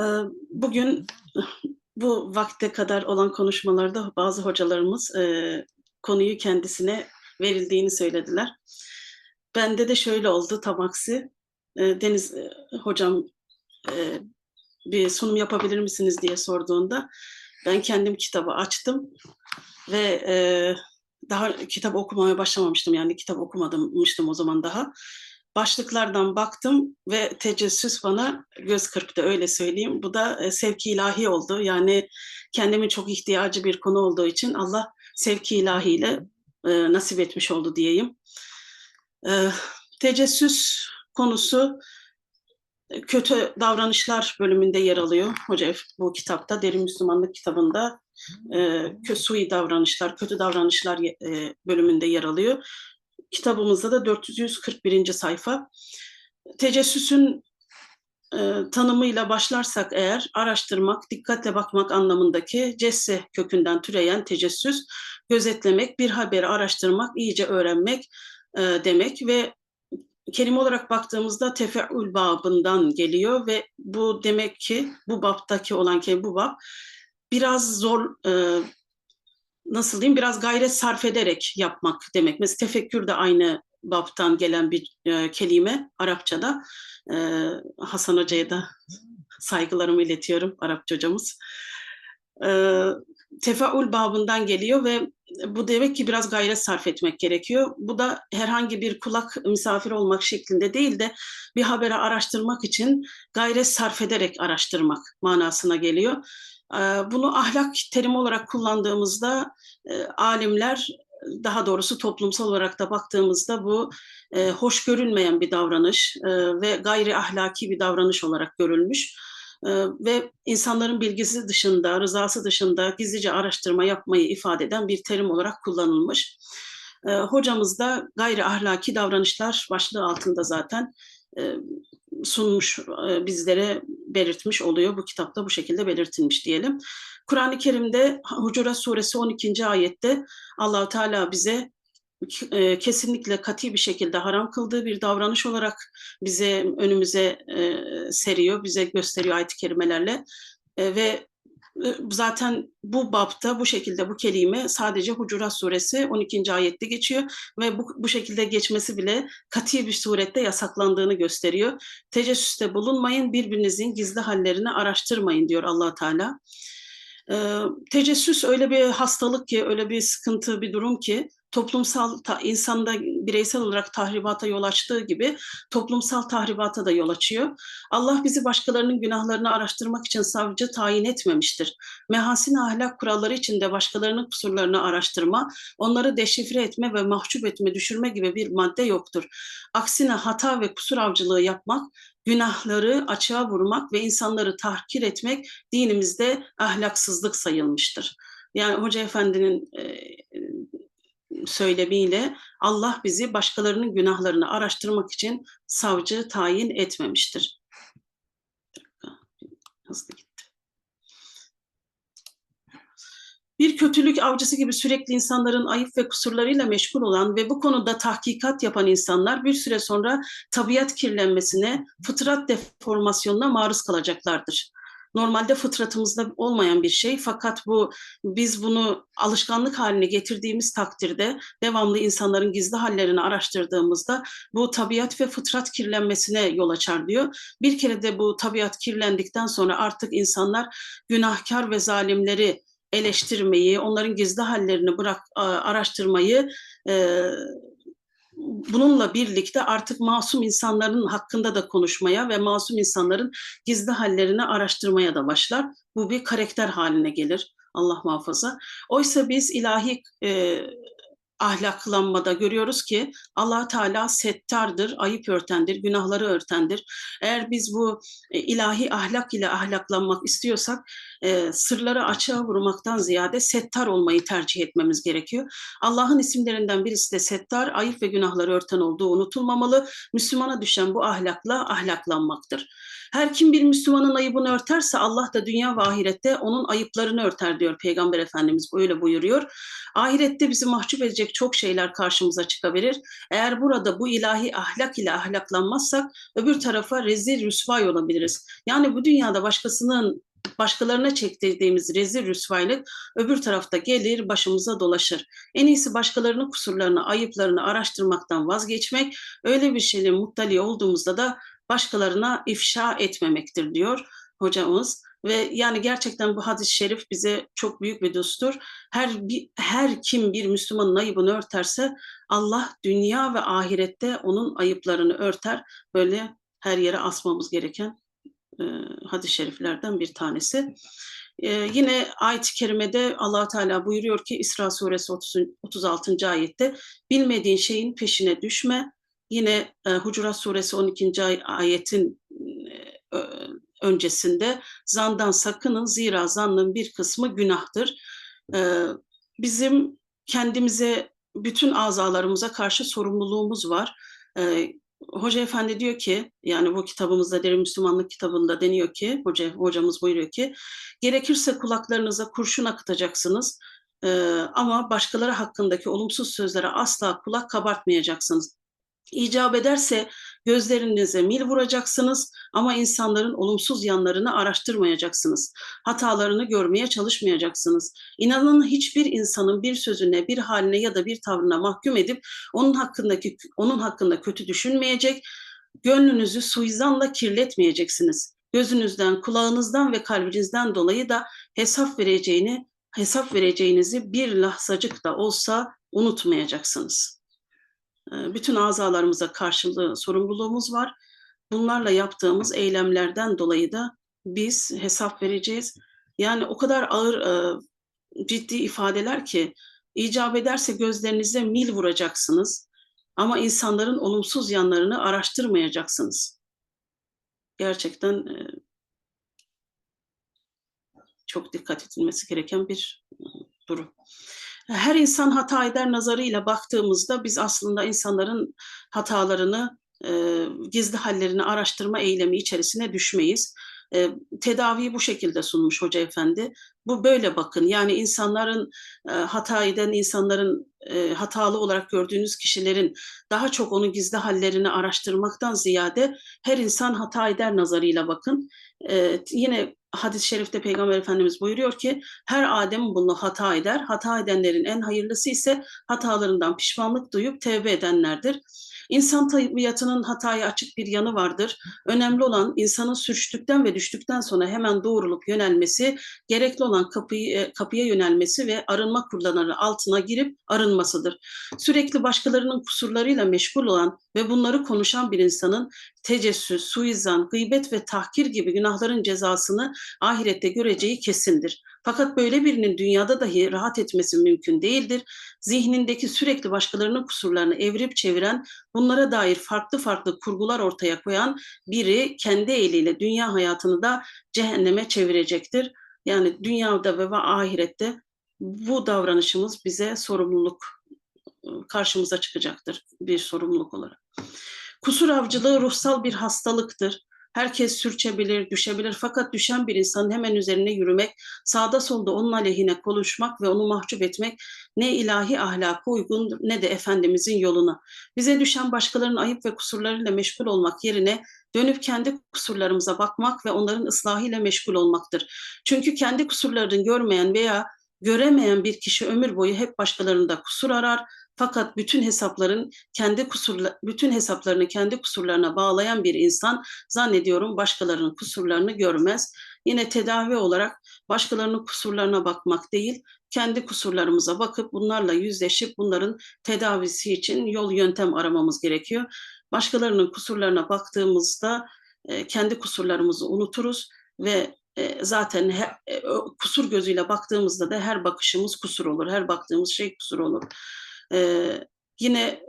Ee, Bugün bu vakte kadar olan konuşmalarda bazı hocalarımız e, konuyu kendisine verildiğini söylediler. Bende de şöyle oldu tam aksi. E, Deniz e, hocam bir sunum yapabilir misiniz diye sorduğunda ben kendim kitabı açtım ve daha kitap okumaya başlamamıştım yani kitap okumamıştım o zaman daha. Başlıklardan baktım ve tecessüs bana göz kırptı öyle söyleyeyim. Bu da e, sevki ilahi oldu. Yani kendimin çok ihtiyacı bir konu olduğu için Allah sevki ilahiyle e, nasip etmiş oldu diyeyim. E, tecessüs konusu e, kötü davranışlar bölümünde yer alıyor. Hoca bu kitapta, Derin Müslümanlık kitabında e, sui davranışlar, kötü davranışlar e, bölümünde yer alıyor. Kitabımızda da 441. sayfa. Tecessüsün e, tanımıyla başlarsak eğer araştırmak, dikkatle bakmak anlamındaki cesse kökünden türeyen tecessüs, gözetlemek, bir haberi araştırmak, iyice öğrenmek e, demek ve kelime olarak baktığımızda tefeül babından geliyor ve bu demek ki bu baptaki olan kelime bu bab biraz zor e, nasıl diyeyim biraz gayret sarf ederek yapmak demek. Mesela tefekkür de aynı baptan gelen bir e, kelime Arapçada. E, Hasan Hoca'ya da saygılarımı iletiyorum Arapça hocamız. E, tefaül babından geliyor ve bu demek ki biraz gayret sarf etmek gerekiyor. Bu da herhangi bir kulak misafir olmak şeklinde değil de bir haberi araştırmak için gayret sarf ederek araştırmak manasına geliyor. Bunu ahlak terimi olarak kullandığımızda alimler daha doğrusu toplumsal olarak da baktığımızda bu hoş görülmeyen bir davranış ve gayri ahlaki bir davranış olarak görülmüş ve insanların bilgisi dışında, rızası dışında gizlice araştırma yapmayı ifade eden bir terim olarak kullanılmış. Hocamız da gayri ahlaki davranışlar başlığı altında zaten sunmuş, bizlere belirtmiş oluyor. Bu kitapta bu şekilde belirtilmiş diyelim. Kur'an-ı Kerim'de Hucurat Suresi 12. ayette Allahu Teala bize e, kesinlikle kati bir şekilde haram kıldığı bir davranış olarak bize önümüze e, seriyor, bize gösteriyor ayet-i kerimelerle ve zaten bu bapta bu şekilde bu kelime sadece Hucurat suresi 12. ayette geçiyor ve bu, bu şekilde geçmesi bile kati bir surette yasaklandığını gösteriyor. Tecessüste bulunmayın, birbirinizin gizli hallerini araştırmayın diyor allah Teala. Ee, tecessüs öyle bir hastalık ki, öyle bir sıkıntı, bir durum ki toplumsal ta, insanda bireysel olarak tahribata yol açtığı gibi toplumsal tahribata da yol açıyor. Allah bizi başkalarının günahlarını araştırmak için savcı tayin etmemiştir. Mehasin ahlak kuralları içinde başkalarının kusurlarını araştırma, onları deşifre etme ve mahcup etme, düşürme gibi bir madde yoktur. Aksine hata ve kusur avcılığı yapmak, günahları açığa vurmak ve insanları tahkir etmek dinimizde ahlaksızlık sayılmıştır. Yani Hoca Efendi'nin e, söylemiyle Allah bizi başkalarının günahlarını araştırmak için savcı tayin etmemiştir. Hızlı gitti. Bir kötülük avcısı gibi sürekli insanların ayıp ve kusurlarıyla meşgul olan ve bu konuda tahkikat yapan insanlar bir süre sonra tabiat kirlenmesine, fıtrat deformasyonuna maruz kalacaklardır normalde fıtratımızda olmayan bir şey fakat bu biz bunu alışkanlık haline getirdiğimiz takdirde devamlı insanların gizli hallerini araştırdığımızda bu tabiat ve fıtrat kirlenmesine yol açar diyor. Bir kere de bu tabiat kirlendikten sonra artık insanlar günahkar ve zalimleri eleştirmeyi, onların gizli hallerini bırak araştırmayı bununla birlikte artık masum insanların hakkında da konuşmaya ve masum insanların gizli hallerini araştırmaya da başlar. Bu bir karakter haline gelir. Allah muhafaza. Oysa biz ilahi e, ahlaklanmada görüyoruz ki allah Teala settardır, ayıp örtendir, günahları örtendir. Eğer biz bu e, ilahi ahlak ile ahlaklanmak istiyorsak e, sırları açığa vurmaktan ziyade settar olmayı tercih etmemiz gerekiyor. Allah'ın isimlerinden birisi de settar, ayıp ve günahları örten olduğu unutulmamalı. Müslümana düşen bu ahlakla ahlaklanmaktır. Her kim bir Müslümanın ayıbını örterse Allah da dünya ve ahirette onun ayıplarını örter diyor Peygamber Efendimiz böyle buyuruyor. Ahirette bizi mahcup edecek çok şeyler karşımıza çıkabilir. Eğer burada bu ilahi ahlak ile ahlaklanmazsak öbür tarafa rezil rüsvay olabiliriz. Yani bu dünyada başkasının başkalarına çektirdiğimiz rezil rüsvaylık öbür tarafta gelir başımıza dolaşır. En iyisi başkalarının kusurlarını, ayıplarını araştırmaktan vazgeçmek, öyle bir şeyle muttali olduğumuzda da başkalarına ifşa etmemektir diyor hocamız. Ve yani gerçekten bu hadis-i şerif bize çok büyük bir dostur. Her bir, her kim bir Müslümanın ayıbını örterse Allah dünya ve ahirette onun ayıplarını örter. Böyle her yere asmamız gereken e, hadis-i şeriflerden bir tanesi. E, yine ayet-i kerimede allah Teala buyuruyor ki İsra suresi 30, 36. ayette bilmediğin şeyin peşine düşme. Yine e, Hucurat suresi 12. ayetin e, öncesinde zandan sakının zira zannın bir kısmı günahtır. E, bizim kendimize bütün azalarımıza karşı sorumluluğumuz var. E, Hoca Efendi diyor ki, yani bu kitabımızda Derin Müslümanlık kitabında deniyor ki, hoca, hocamız buyuruyor ki, gerekirse kulaklarınıza kurşun akıtacaksınız e, ama başkaları hakkındaki olumsuz sözlere asla kulak kabartmayacaksınız. İcap ederse gözlerinize mil vuracaksınız ama insanların olumsuz yanlarını araştırmayacaksınız. Hatalarını görmeye çalışmayacaksınız. İnanın hiçbir insanın bir sözüne, bir haline ya da bir tavrına mahkum edip onun hakkındaki onun hakkında kötü düşünmeyecek, gönlünüzü suizanla kirletmeyeceksiniz. Gözünüzden, kulağınızdan ve kalbinizden dolayı da hesap vereceğini, hesap vereceğinizi bir lahzacık da olsa unutmayacaksınız.'' Ee, bütün azalarımıza karşılığı sorumluluğumuz var. Bunlarla yaptığımız eylemlerden dolayı da biz hesap vereceğiz. Yani o kadar ağır e, ciddi ifadeler ki icap ederse gözlerinize mil vuracaksınız ama insanların olumsuz yanlarını araştırmayacaksınız. Gerçekten e, çok dikkat edilmesi gereken bir e, durum her insan hata eder nazarıyla baktığımızda biz aslında insanların hatalarını, e, gizli hallerini araştırma eylemi içerisine düşmeyiz. E, tedaviyi bu şekilde sunmuş Hoca Efendi. Bu böyle bakın. Yani insanların e, hata eden insanların hatalı olarak gördüğünüz kişilerin daha çok onu gizli hallerini araştırmaktan ziyade her insan hata eder nazarıyla bakın. Yine hadis-i şerifte Peygamber Efendimiz buyuruyor ki her Adem bunu hata eder. Hata edenlerin en hayırlısı ise hatalarından pişmanlık duyup tevbe edenlerdir. İnsan tabiatının hataya açık bir yanı vardır. Önemli olan insanın sürçtükten ve düştükten sonra hemen doğrulup yönelmesi, gerekli olan kapıyı, e, kapıya yönelmesi ve arınma kurlanları altına girip arınmasıdır. Sürekli başkalarının kusurlarıyla meşgul olan ve bunları konuşan bir insanın tecessüs, suizan, gıybet ve tahkir gibi günahların cezasını ahirette göreceği kesindir. Fakat böyle birinin dünyada dahi rahat etmesi mümkün değildir. Zihnindeki sürekli başkalarının kusurlarını evirip çeviren, bunlara dair farklı farklı kurgular ortaya koyan biri kendi eliyle dünya hayatını da cehenneme çevirecektir. Yani dünyada ve ahirette bu davranışımız bize sorumluluk karşımıza çıkacaktır bir sorumluluk olarak. Kusur avcılığı ruhsal bir hastalıktır. Herkes sürçebilir, düşebilir fakat düşen bir insanın hemen üzerine yürümek, sağda solda onun aleyhine konuşmak ve onu mahcup etmek ne ilahi ahlaka uygun ne de Efendimizin yoluna. Bize düşen başkalarının ayıp ve kusurlarıyla meşgul olmak yerine dönüp kendi kusurlarımıza bakmak ve onların ıslahıyla meşgul olmaktır. Çünkü kendi kusurlarını görmeyen veya göremeyen bir kişi ömür boyu hep başkalarında kusur arar, fakat bütün hesapların kendi kusurla bütün hesaplarını kendi kusurlarına bağlayan bir insan zannediyorum başkalarının kusurlarını görmez. Yine tedavi olarak başkalarının kusurlarına bakmak değil, kendi kusurlarımıza bakıp bunlarla yüzleşip bunların tedavisi için yol yöntem aramamız gerekiyor. Başkalarının kusurlarına baktığımızda e, kendi kusurlarımızı unuturuz ve e, zaten he, e, kusur gözüyle baktığımızda da her bakışımız kusur olur, her baktığımız şey kusur olur. Ee, yine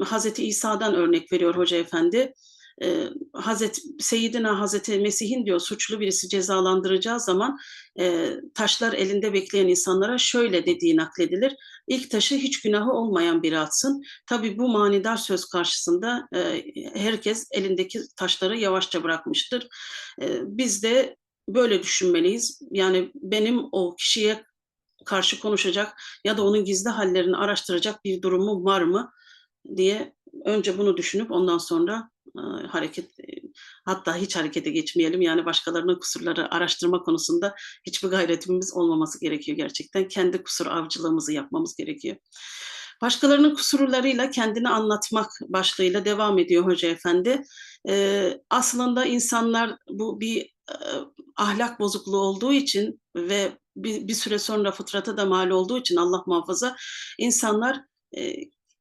Hazreti İsa'dan örnek veriyor Hoca Efendi. Ee, Hazreti Seyyidina Hazreti Mesih'in diyor suçlu birisi cezalandıracağı zaman e, taşlar elinde bekleyen insanlara şöyle dediği nakledilir. İlk taşı hiç günahı olmayan biri atsın. Tabi bu manidar söz karşısında e, herkes elindeki taşları yavaşça bırakmıştır. E, biz de böyle düşünmeliyiz. Yani benim o kişiye karşı konuşacak ya da onun gizli hallerini araştıracak bir durumu var mı diye önce bunu düşünüp ondan sonra e, hareket e, hatta hiç harekete geçmeyelim yani başkalarının kusurları araştırma konusunda hiçbir gayretimiz olmaması gerekiyor gerçekten kendi kusur avcılığımızı yapmamız gerekiyor. Başkalarının kusurlarıyla kendini anlatmak başlığıyla devam ediyor Hoca Efendi. Ee, aslında insanlar bu bir e, ahlak bozukluğu olduğu için ve bir, bir süre sonra fıtrata da mal olduğu için Allah muhafaza insanlar e,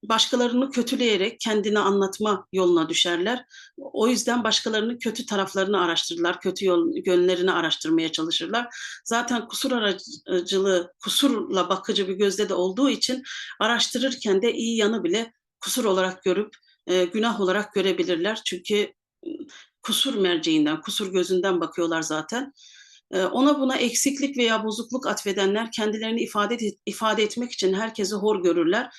başkalarını kötüleyerek kendini anlatma yoluna düşerler. O yüzden başkalarının kötü taraflarını araştırırlar, kötü yol, yönlerini araştırmaya çalışırlar. Zaten kusur aracılığı, kusurla bakıcı bir gözde de olduğu için araştırırken de iyi yanı bile kusur olarak görüp e, günah olarak görebilirler. Çünkü kusur merceğinden, kusur gözünden bakıyorlar zaten. E, ona buna eksiklik veya bozukluk atfedenler kendilerini ifade ifade etmek için herkesi hor görürler.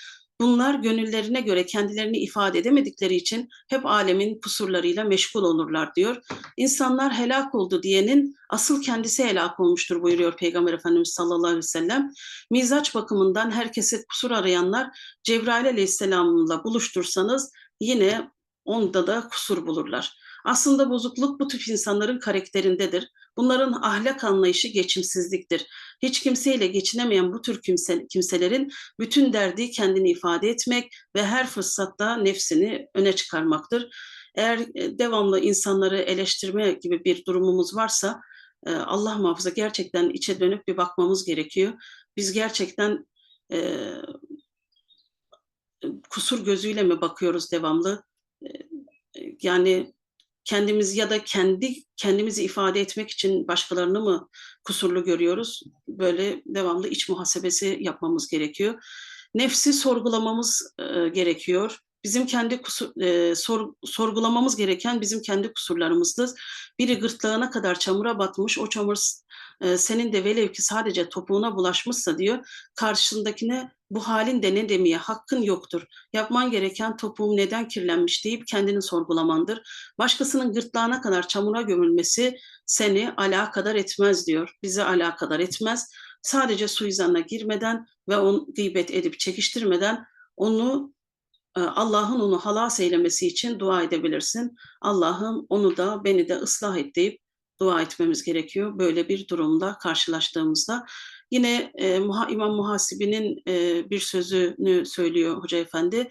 Bunlar gönüllerine göre kendilerini ifade edemedikleri için hep alemin kusurlarıyla meşgul olurlar diyor. İnsanlar helak oldu diyenin asıl kendisi helak olmuştur buyuruyor Peygamber Efendimiz sallallahu aleyhi ve sellem. Mizaç bakımından herkese kusur arayanlar Cebrail aleyhisselamla buluştursanız yine onda da kusur bulurlar. Aslında bozukluk bu tip insanların karakterindedir. Bunların ahlak anlayışı geçimsizliktir. Hiç kimseyle geçinemeyen bu tür kimse, kimselerin bütün derdi kendini ifade etmek ve her fırsatta nefsini öne çıkarmaktır. Eğer e, devamlı insanları eleştirme gibi bir durumumuz varsa e, Allah muhafaza gerçekten içe dönüp bir bakmamız gerekiyor. Biz gerçekten e, kusur gözüyle mi bakıyoruz devamlı? Yani kendimiz ya da kendi kendimizi ifade etmek için başkalarını mı kusurlu görüyoruz? Böyle devamlı iç muhasebesi yapmamız gerekiyor. Nefsi sorgulamamız e, gerekiyor. Bizim kendi kusur, e, sor, sorgulamamız gereken bizim kendi kusurlarımızdır. Biri gırtlağına kadar çamura batmış, o çamur e, senin de velev ki sadece topuğuna bulaşmışsa diyor, karşındakine bu halin de ne demeye hakkın yoktur. Yapman gereken topuğum neden kirlenmiş deyip kendini sorgulamandır. Başkasının gırtlağına kadar çamura gömülmesi seni alakadar etmez diyor. Bizi alakadar etmez. Sadece suizanına girmeden ve onu gıybet edip çekiştirmeden onu e, Allah'ın onu halas eylemesi için dua edebilirsin. Allah'ım onu da beni de ıslah et deyip dua etmemiz gerekiyor böyle bir durumda karşılaştığımızda. Yine e, İmam Muhasibi'nin e, bir sözünü söylüyor Hoca Efendi.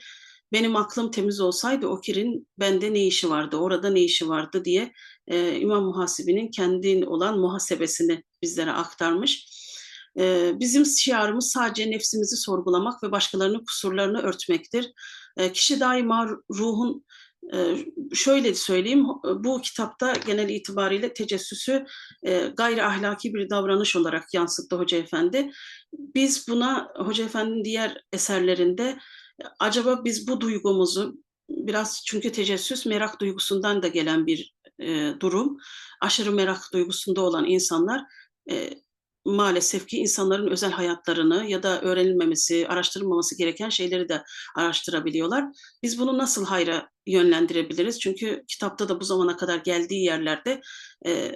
Benim aklım temiz olsaydı o kirin bende ne işi vardı, orada ne işi vardı diye e, İmam Muhasibi'nin kendin olan muhasebesini bizlere aktarmış. E, bizim şiarımız sadece nefsimizi sorgulamak ve başkalarının kusurlarını örtmektir. E, kişi daima ruhun şöyle söyleyeyim, bu kitapta genel itibariyle tecessüsü e, gayri ahlaki bir davranış olarak yansıttı Hoca Efendi. Biz buna Hoca Efendi'nin diğer eserlerinde acaba biz bu duygumuzu biraz çünkü tecessüs merak duygusundan da gelen bir e, durum. Aşırı merak duygusunda olan insanlar e, maalesef ki insanların özel hayatlarını ya da öğrenilmemesi, araştırılmaması gereken şeyleri de araştırabiliyorlar. Biz bunu nasıl hayra yönlendirebiliriz? Çünkü kitapta da bu zamana kadar geldiği yerlerde e,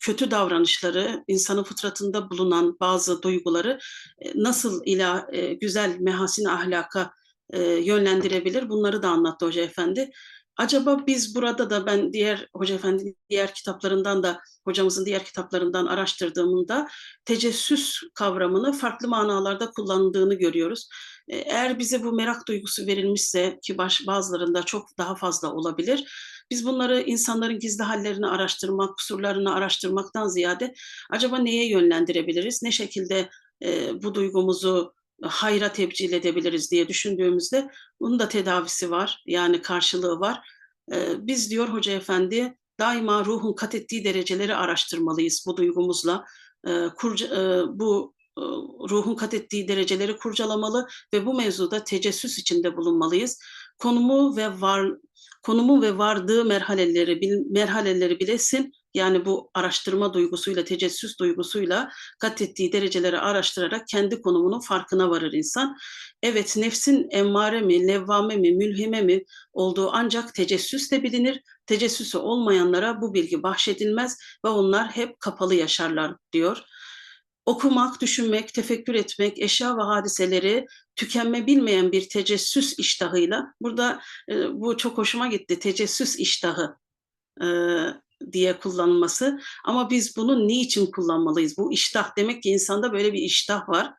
kötü davranışları, insanın fıtratında bulunan bazı duyguları e, nasıl ila e, güzel mehasin ahlaka e, yönlendirebilir? Bunları da anlattı Hoca Efendi. Acaba biz burada da ben diğer Hoca Efendi diğer kitaplarından da hocamızın diğer kitaplarından araştırdığımda tecessüs kavramını farklı manalarda kullanıldığını görüyoruz. E, eğer bize bu merak duygusu verilmişse ki baş, bazılarında çok daha fazla olabilir. Biz bunları insanların gizli hallerini araştırmak, kusurlarını araştırmaktan ziyade acaba neye yönlendirebiliriz? Ne şekilde e, bu duygumuzu hayra tebcil edebiliriz diye düşündüğümüzde bunun da tedavisi var. Yani karşılığı var. Ee, biz diyor Hoca Efendi daima ruhun kat ettiği dereceleri araştırmalıyız bu duygumuzla. Ee, kurca, e, bu e, ruhun kat ettiği dereceleri kurcalamalı ve bu mevzuda tecessüs içinde bulunmalıyız. Konumu ve var konumu ve vardığı merhaleleri merhaleleri bilesin yani bu araştırma duygusuyla, tecessüs duygusuyla kat ettiği dereceleri araştırarak kendi konumunun farkına varır insan. Evet nefsin emmare mi, levvame mi, mülhime mi olduğu ancak tecessüsle bilinir. Tecessüsü olmayanlara bu bilgi bahşedilmez ve onlar hep kapalı yaşarlar diyor. Okumak, düşünmek, tefekkür etmek, eşya ve hadiseleri tükenme bilmeyen bir tecessüs iştahıyla, burada e, bu çok hoşuma gitti, tecessüs iştahı e, diye kullanılması. Ama biz bunu niçin kullanmalıyız? Bu iştah demek ki insanda böyle bir iştah var.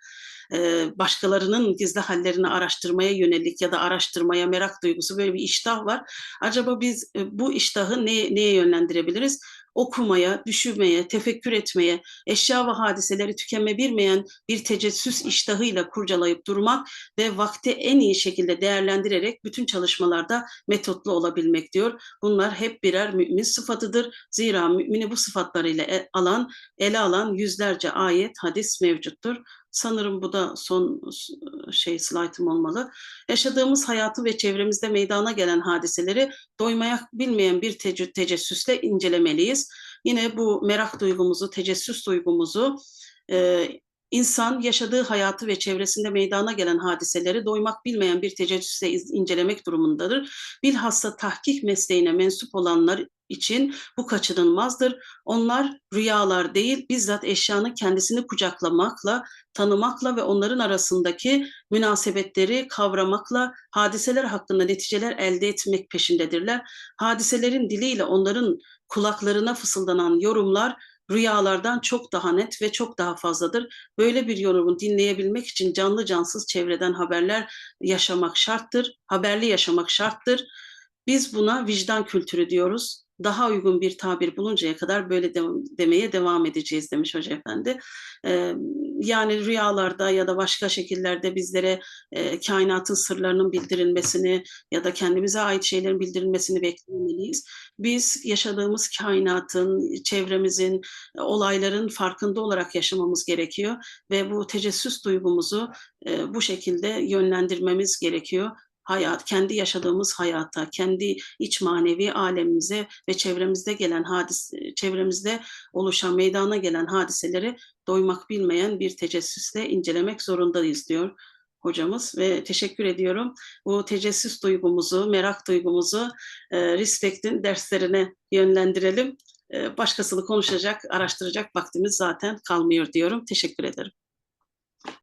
Başkalarının gizli hallerini araştırmaya yönelik ya da araştırmaya merak duygusu böyle bir iştah var. Acaba biz e, bu iştahı neye, neye yönlendirebiliriz? okumaya, düşünmeye, tefekkür etmeye, eşya ve hadiseleri tükenme bilmeyen bir tecessüs iştahıyla kurcalayıp durmak ve vakti en iyi şekilde değerlendirerek bütün çalışmalarda metotlu olabilmek diyor. Bunlar hep birer mümin sıfatıdır. Zira mümini bu sıfatlarıyla e, alan, ele alan yüzlerce ayet, hadis mevcuttur. Sanırım bu da son şey slaytım olmalı. Yaşadığımız hayatı ve çevremizde meydana gelen hadiseleri doymaya bilmeyen bir tece tecessüsle incelemeliyiz. Yine bu merak duygumuzu, tecessüs duygumuzu e, insan yaşadığı hayatı ve çevresinde meydana gelen hadiseleri doymak bilmeyen bir tecessüsle incelemek durumundadır. Bilhassa tahkik mesleğine mensup olanlar için bu kaçınılmazdır. Onlar rüyalar değil, bizzat eşyanın kendisini kucaklamakla, tanımakla ve onların arasındaki münasebetleri kavramakla hadiseler hakkında neticeler elde etmek peşindedirler. Hadiselerin diliyle onların kulaklarına fısıldanan yorumlar rüyalardan çok daha net ve çok daha fazladır. Böyle bir yorumu dinleyebilmek için canlı cansız çevreden haberler yaşamak şarttır, haberli yaşamak şarttır. Biz buna vicdan kültürü diyoruz daha uygun bir tabir buluncaya kadar böyle de, demeye devam edeceğiz demiş Hoca Efendi. Ee, yani rüyalarda ya da başka şekillerde bizlere e, kainatın sırlarının bildirilmesini ya da kendimize ait şeylerin bildirilmesini beklemeliyiz. Biz yaşadığımız kainatın, çevremizin, olayların farkında olarak yaşamamız gerekiyor ve bu tecessüs duygumuzu e, bu şekilde yönlendirmemiz gerekiyor hayat, kendi yaşadığımız hayata, kendi iç manevi alemimize ve çevremizde gelen hadis, çevremizde oluşan meydana gelen hadiseleri doymak bilmeyen bir tecessüsle incelemek zorundayız diyor hocamız ve teşekkür ediyorum. Bu tecessüs duygumuzu, merak duygumuzu e, Respect'in derslerine yönlendirelim. E, başkasını konuşacak, araştıracak vaktimiz zaten kalmıyor diyorum. Teşekkür ederim.